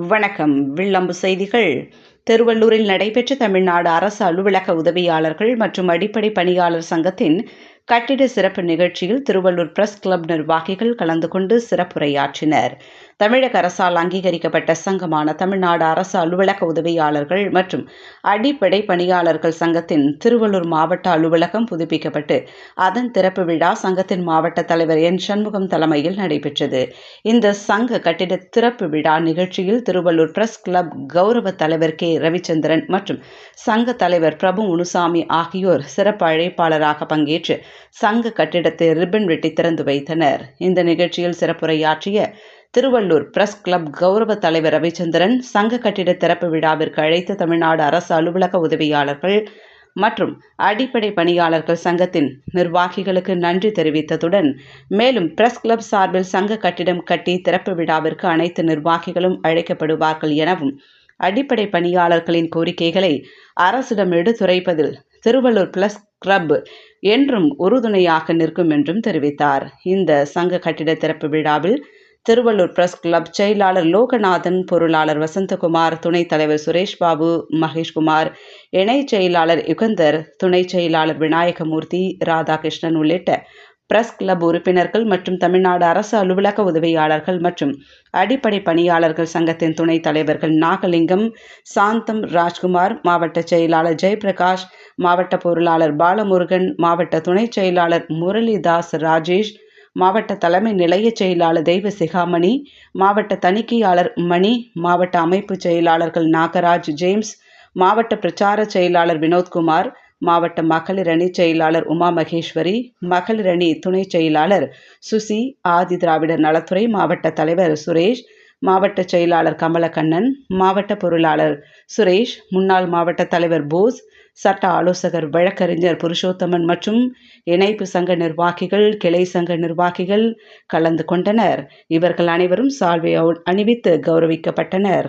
வணக்கம் வில்லம்பு செய்திகள். திருவள்ளூரில் நடைபெற்ற தமிழ்நாடு அரசு அலுவலக உதவியாளர்கள் மற்றும் அடிப்படை பணியாளர் சங்கத்தின் கட்டிட சிறப்பு நிகழ்ச்சியில் திருவள்ளூர் பிரஸ் கிளப் நிர்வாகிகள் கலந்து கொண்டு சிறப்புரையாற்றினர். தமிழக அரசால் அங்கீகரிக்கப்பட்ட சங்கமான தமிழ்நாடு அரசு அலுவலக உதவியாளர்கள் மற்றும் அடிப்படை பணியாளர்கள் சங்கத்தின் திருவள்ளூர் மாவட்ட அலுவலகம் புதுப்பிக்கப்பட்டு அதன் திறப்பு விழா சங்கத்தின் மாவட்ட தலைவர் என். சண்முகம் தலைமையில் நடைபெற்றது. இந்த சங்க கட்டிட திறப்பு விழா நிகழ்ச்சியில் திருவள்ளூர் பிரஸ் கிளப் கௌரவ தலைவர் கே. ரவிச்சந்திரன் மற்றும் சங்க தலைவர் பிரபு முனுசாமி ஆகியோர் சிறப்பு அழைப்பாளராக பங்கேற்று சங்க கட்டிடத்தை ரிப்பன் வெட்டி திறந்து வைத்தனர். இந்த நிகழ்ச்சியில் சிறப்புரையாற்றிய திருவள்ளூர் பிரஸ் கிளப் கௌரவ தலைவர் ரவிச்சந்திரன் சங்க கட்டிட திறப்பு விழாவிற்கு அழைத்த தமிழ்நாடு அரசு அலுவலக உதவியாளர்கள் மற்றும் அடிப்படை பணியாளர்கள் சங்கத்தின் நிர்வாகிகளுக்கு நன்றி தெரிவித்ததுடன் மேலும் பிரஸ் கிளப் சார்பில் சங்க கட்டிடம் கட்டி திறப்பு விழாவிற்கு அனைத்து நிர்வாகிகளும் அழைக்கப்படுவார்கள் எனவும் அடிப்படை பணியாளர்களின் கோரிக்கைகளை அரசிடம் எடுத்துரைப்பதில் திருவள்ளூர் பிளஸ் கிளப் என்றும் உறுதுணையாக நிற்கும் என்றும் தெரிவித்தார். இந்த சங்க கட்டிட திறப்பு விழாவில் திருவள்ளூர் பிரஸ் கிளப் செயலாளர் லோகநாதன் பொருளாளர் வசந்தகுமார் துணைத் தலைவர் சுரேஷ் பாபு மகேஷ்குமார் இணை செயலாளர் யுகந்தர் துணை செயலாளர் விநாயகமூர்த்தி ராதாகிருஷ்ணன் உள்ளிட்ட பிரஸ் கிளப் உறுப்பினர்கள் மற்றும் தமிழ்நாடு அரசு அலுவலக உதவியாளர்கள் மற்றும் அடிப்படை பணியாளர்கள் சங்கத்தின் துணைத் தலைவர்கள் நாகலிங்கம் சாந்தம் ராஜ்குமார் மாவட்ட செயலாளர் ஜெயபிரகாஷ் மாவட்ட பொருளாளர் பாலமுருகன் மாவட்ட துணைச் செயலாளர் முரளிதாஸ் ராஜேஷ் மாவட்ட தலைமை நிலைய செயலாளர் தெய்வ சிகாமணி மாவட்ட தணிக்கையாளர் மணி மாவட்ட அமைப்பு செயலாளர்கள் நாகராஜ் ஜேம்ஸ் மாவட்ட பிரச்சார செயலாளர் வினோத்குமார் மாவட்ட மகளிர் அணி செயலாளர் உமா மகேஸ்வரி மகளிர் அணி துணை செயலாளர் சுசி ஆதி திராவிடர் நலத்துறை மாவட்ட தலைவர் சுரேஷ் மாவட்ட செயலாளர் கமலக்கண்ணன் மாவட்ட பொருளாளர் சுரேஷ் முன்னாள் மாவட்ட தலைவர் போஸ் சட்ட ஆலோசகர் வழக்கறிஞர் புருஷோத்தமன் மற்றும் இணைப்பு சங்க நிர்வாகிகள் கிளை சங்க நிர்வாகிகள் கலந்து கொண்டனர். இவர்கள் அனைவரும் சால்வை அணிவித்து கௌரவிக்கப்பட்டனர்.